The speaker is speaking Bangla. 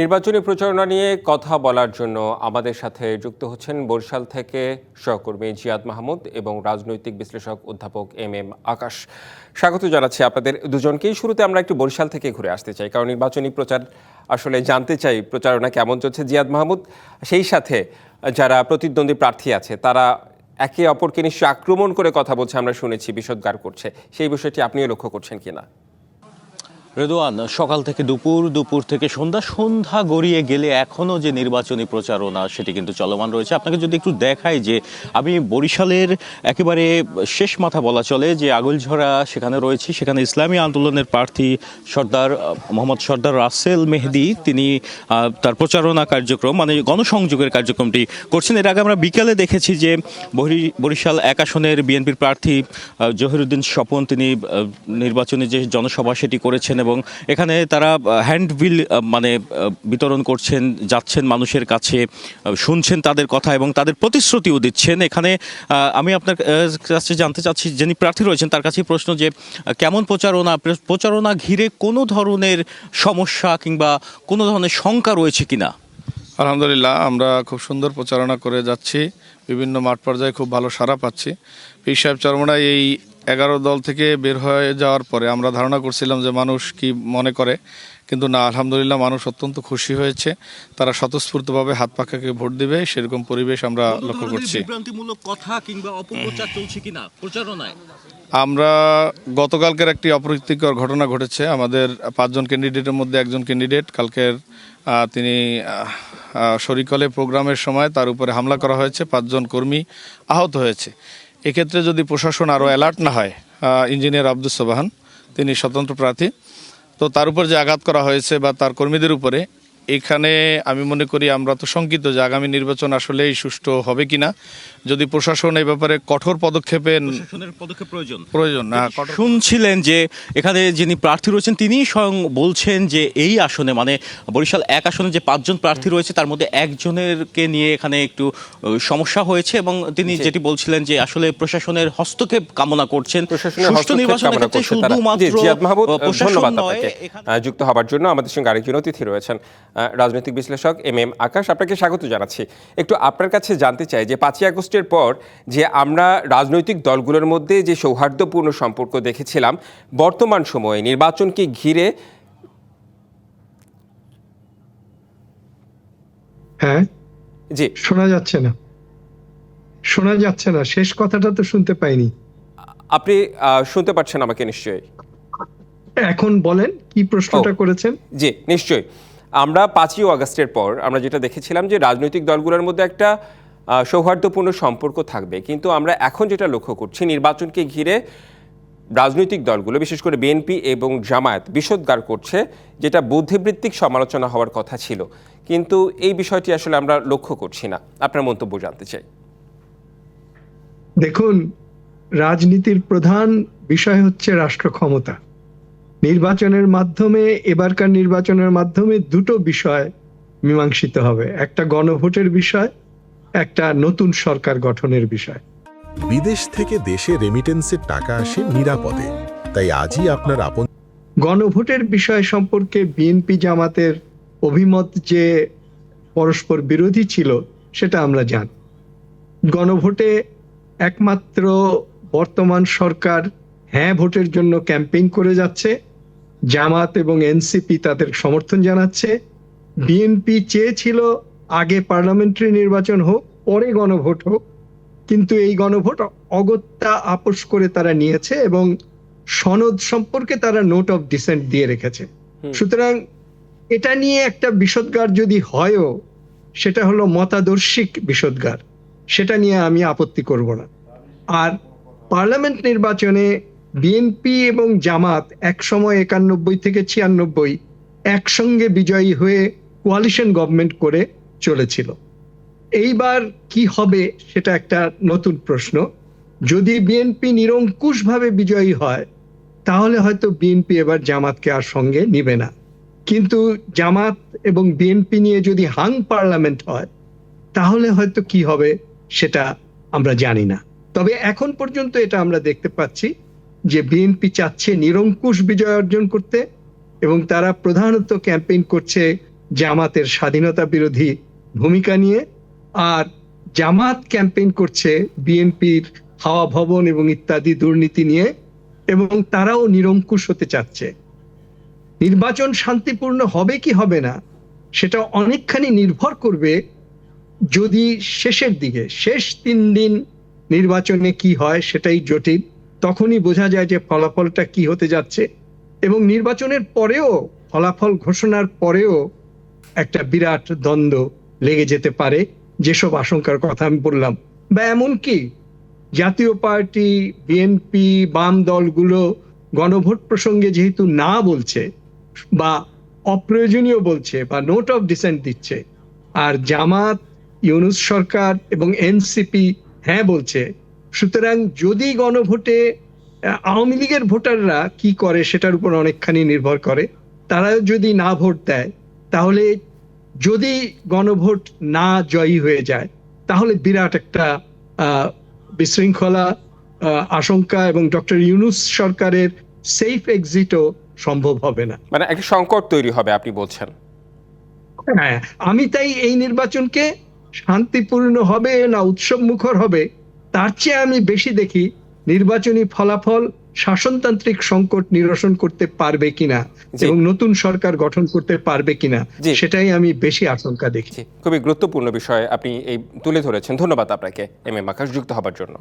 নির্বাচনী প্রচারণা নিয়ে কথা বলার জন্য আমাদের সাথে যুক্ত হচ্ছেন বরিশাল থেকে সহকর্মী জিয়াদ মাহমুদ এবং রাজনৈতিক বিশ্লেষক অধ্যাপক এম এম আকাশ। স্বাগত জানাচ্ছি আপনাদের দুজনকেই। শুরুতে আমরা একটু বরিশাল থেকে ঘুরে আসতে চাই, কারণ নির্বাচনী প্রচার আসলে জানতে চাই প্রচারণা কেমন চলছে। জিয়াদ মাহমুদ, সেই সাথে যারা প্রতিদ্বন্দ্বী প্রার্থী আছে, তারা একে অপরকে নিশ্চয়ই আক্রমণ করে কথা বলছে, আমরা শুনেছি বিষোদ্গার করছে। সেই বিষয়টি আপনিও লক্ষ্য করছেন কিনা? রেদোয়ান, সকাল থেকে দুপুর দুপুর থেকে সন্ধ্যা সন্ধ্যা গড়িয়ে গেলে এখনও যে নির্বাচনী প্রচারণা, সেটি কিন্তু চলমান রয়েছে। আপনাকে যদি একটু দেখাই যে আমি বরিশালের একেবারে শেষ মাথা বলা চলে, যে আগলঝরা সেখানে রয়েছে, সেখানে ইসলামী আন্দোলনের প্রার্থী সর্দার, মোহাম্মদ সর্দার রাসেল মেহেদি, তিনি তার প্রচারণা কার্যক্রম মানে গণসংযোগের কার্যক্রমটি করছেন। এর আগে আমরা বিকালে দেখেছি যে বরি- বরিশাল এক আসনের বিএনপির প্রার্থী জহিরুদ্দিন স্বপন, তিনি নির্বাচনী যে জনসভা সেটি করেছেন এবং এখানে তারা হ্যান্ডবিল মানে বিতরণ করছেন, যাচ্ছেন মানুষের কাছে শুনছেন তাদের কথা এবং তাদের প্রতিশ্রুতিও দিচ্ছেন। এখানে আমি আপনার কাছে জানতে চাচ্ছি, যিনি প্রার্থী রয়েছেন, তার কাছে প্রশ্ন যে কেমন প্রচারণা প্রচারণা ঘিরে কোনো ধরনের সমস্যা কিংবা কোনো ধরনের শঙ্কা রয়েছে কিনা? আলহামদুলিল্লাহ, আমরা খুব সুন্দর প্রচারণা করে যাচ্ছি। বিভিন্ন মাঠ পর্যায়ে খুব ভালো সাড়া পাচ্ছি। পীর সাহেব চরমনায় এই এগারো দল থেকে বের হয়ে যাওয়ার পরে আমরা ধারণা করছিলাম যে মানুষ কি মনে করে কিন্তু না আলহামদুলিল্লাহ মানুষ অত্যন্ত খুশি হয়েছে। তারা স্বতঃস্ফূর্তভাবে হাত পাখাকে ভোট দিবে সেরকম পরিবেশ আমরা লক্ষ্য করছি। কথা কিংবা অপপ্রচার চলছে কিনা প্রচারণায়? আমরা গতকালকের একটি অপ্রীতিকর ঘটনা ঘটেছে। আমাদের পাঁচজন ক্যান্ডিডেটের মধ্যে একজন ক্যান্ডিডেট কালকের তিনি শরিকলে প্রোগ্রামের সময় তার উপরে হামলা করা হয়েছে। পাঁচজন কর্মী আহত হয়েছে। এক্ষেত্রে যদি প্রশাসন আরও অ্যালার্ট না হয় ইঞ্জিনিয়ার আব্দুল সোবাহান, তিনি স্বতন্ত্র প্রার্থী, তো তার উপর যে আঘাত করা হয়েছে বা তার কর্মীদের উপরে এখানে আমি মনে করি আমরা তো শঙ্কিত যে আগামী নির্বাচন আসলেই সুষ্ঠু হবে কিনা। যদি প্রশাসন এই ব্যাপারে কঠোর পদক্ষেপে পদক্ষেপ প্রয়োজন। প্রয়োজন শুনছিলেন যে এখানে যিনি প্রার্থী রয়েছেন তিনি স্বয়ং বলছেন যে এই আসনে মানে বরিশাল এক আসনে যে পাঁচজন প্রার্থী রয়েছে তার মধ্যে একজনেরকে নিয়ে এখানে একটু সমস্যা হয়েছে এবং তিনি যেটি বলছিলেন যে আসলে প্রশাসনের হস্তক্ষেপ কামনা করছেন। প্রশাসনের সুষ্ঠু নির্বাচনের ক্ষেত্রে শুধুমাত্র প্রশাসন নয়, যুক্ত হবার জন্য আমাদের সঙ্গে আরেকজন অতিথি রয়েছেন। রাজনৈতিক বিশ্লেষক এম এম আকাশ আপনাকে স্বাগত জানাচ্ছি। একটু আপনার কাছে জানতে চাই যে পাঁচই আগস্টের পর যে আমরা রাজনৈতিক দলগুলোর মধ্যে যে সৌহার্দ্যপূর্ণ সম্পর্ক দেখেছিলাম বর্তমান সময়ে নির্বাচনকে ঘিরে? হ্যাঁ? জি। শোনা যাচ্ছে না। শোনা যাচ্ছে না। শেষ কথাটা তো শুনতে পাইনি। আপনি আহ, শুনতে পাচ্ছেন আমাকে নিশ্চয়ই? এখন বলেন কি প্রশ্নটা করেছেন? জি নিশ্চয়ই। আমরা পাঁচই আগস্টের পর আমরা যেটা দেখেছিলাম যে রাজনৈতিক দলগুলোর মধ্যে একটা সৌহার্দ্যপূর্ণ সম্পর্ক থাকবে। কিন্তু আমরা এখন যেটা লক্ষ্য করছি, নির্বাচনকে ঘিরে রাজনৈতিক দলগুলো, বিশেষ করে বিএনপি এবং জামায়াত, বিষোদ্গার করছে যেটা বুদ্ধিবৃত্তিক সমালোচনা হওয়ার কথা ছিল। কিন্তু এই বিষয়টি আসলে আমরা লক্ষ্য করছি না। আপনার মন্তব্য জানতে চাই। দেখুন, রাজনীতির প্রধান বিষয় হচ্ছে রাষ্ট্র ক্ষমতা। নির্বাচনের মাধ্যমে এবারকার নির্বাচনের মাধ্যমে দুটো বিষয় মীমাংসিত হবে। একটা গণভোটের বিষয় একটা নতুন সরকার গঠনের বিষয়। বিদেশ থেকে দেশে রেমিটেন্সের টাকা আসে নিরাপদে। তাই আজই আপনার আপন গণভোটের বিষয় সম্পর্কে বিএনপি জামাতের অভিমত যে পরস্পর বিরোধী ছিল সেটা আমরা জানি। গণভোটে একমাত্র বর্তমান সরকার হ্যাঁ ভোটের জন্য ক্যাম্পেইন করে যাচ্ছে জামাত এবং এনসিপি তাদের সমর্থন জানাচ্ছে। বিএনপি চেয়েছিল আগে পার্লামেন্টারি নির্বাচন হোক পরে গণভোট হোক কিন্তু এই গণভোট অগত্যা আপোষ করে তারা নিয়েছে এবং সনদ সম্পর্কে তারা নোট অফ ডিসেন্ট দিয়ে রেখেছে। সুতরাং এটা নিয়ে একটা বিষোদ্গার যদি হয়ও সেটা হলো মতাদর্শিক বিষোদ্গার সেটা নিয়ে আমি আপত্তি করব না। আর পার্লামেন্ট নির্বাচনে বিএনপি এবং জামাত একসময় একানব্বই থেকে ছিয়ানব্বই একসঙ্গে বিজয়ী হয়ে কোয়ালিশন গভর্নমেন্ট করে চলেছিল। এইবার কি হবে সেটা একটা নতুন প্রশ্ন। যদি বিএনপি নিরঙ্কুশভাবে বিজয়ী হয়, তাহলে হয়তো বিএনপি এবার জামাতকে আর সঙ্গে নিবে না। কিন্তু জামাত এবং বিএনপি নিয়ে যদি হাং পার্লামেন্ট হয়, তাহলে হয়তো কি হবে সেটা আমরা জানি না। তবে এখন পর্যন্ত এটা আমরা দেখতে পাচ্ছি যে বিএনপি চাচ্ছে নিরঙ্কুশ বিজয় অর্জন করতে এবং তারা প্রধানত ক্যাম্পেইন করছে জামাতের স্বাধীনতা বিরোধী ভূমিকা নিয়ে, আর জামাত ক্যাম্পেইন করছে বিএনপির হাওয়া ভবন এবং ইত্যাদি দুর্নীতি নিয়ে, এবং তারাও নিরঙ্কুশ হতে চাচ্ছে। নির্বাচন শান্তিপূর্ণ হবে কি হবে না, সেটা অনেকখানি নির্ভর করবে যদি শেষের দিকে, শেষ তিন দিন নির্বাচনে কি হয় সেটাই জটিল। তখনই বোঝা যায় যে ফলাফলটা কি হতে যাচ্ছে এবং নির্বাচনের পরেও, ফলাফল ঘোষণার পরেও একটা বিরাট দ্বন্দ্ব লেগে যেতে পারে, যেসব আশঙ্কার কথা আমি বললাম। বা এমনকি জাতীয় পার্টি, বিএনপি, বাম দলগুলো গণভোট প্রসঙ্গে যেহেতু না বলছে বা অপ্রয়োজনীয় বলছে বা নোট অফ ডিসেন্ট দিচ্ছে, আর জামাত, ইউনুস সরকার এবং এনসিপি হ্যাঁ বলছে সুতরাং যদি গণভোটে আওয়ামী লীগের ভোটাররা কি করে সেটার উপর অনেকখানি নির্ভর করে তারা যদি না ভোট দেয় তাহলে যদি গণভোট না জয়ী হয়ে যায় তাহলে বিরাট একটা আহ, বিশৃঙ্খলা আশঙ্কা এবং ডক্টর ইউনুস সরকারের সেফ এক্সিটও সম্ভব হবে না। মানে একটা সংকট তৈরি হবে আপনি বলছেন। হ্যাঁ আমি তাই এই নির্বাচনকে শান্তিপূর্ণ হবে না উৎসব মুখর হবে তার চেয়ে আমি বেশি দেখি নির্বাচনী ফলাফল শাসনতান্ত্রিক সংকট নিরসন করতে পারবে কিনা এবং নতুন সরকার গঠন করতে পারবে কিনা। সেটাই আমি বেশি আশঙ্কা দেখছি খুবই গুরুত্বপূর্ণ বিষয় আপনি এই তুলে ধরেছেন। ধন্যবাদ আপনাকে। এম এম আকাশ যুক্ত হবার জন্য।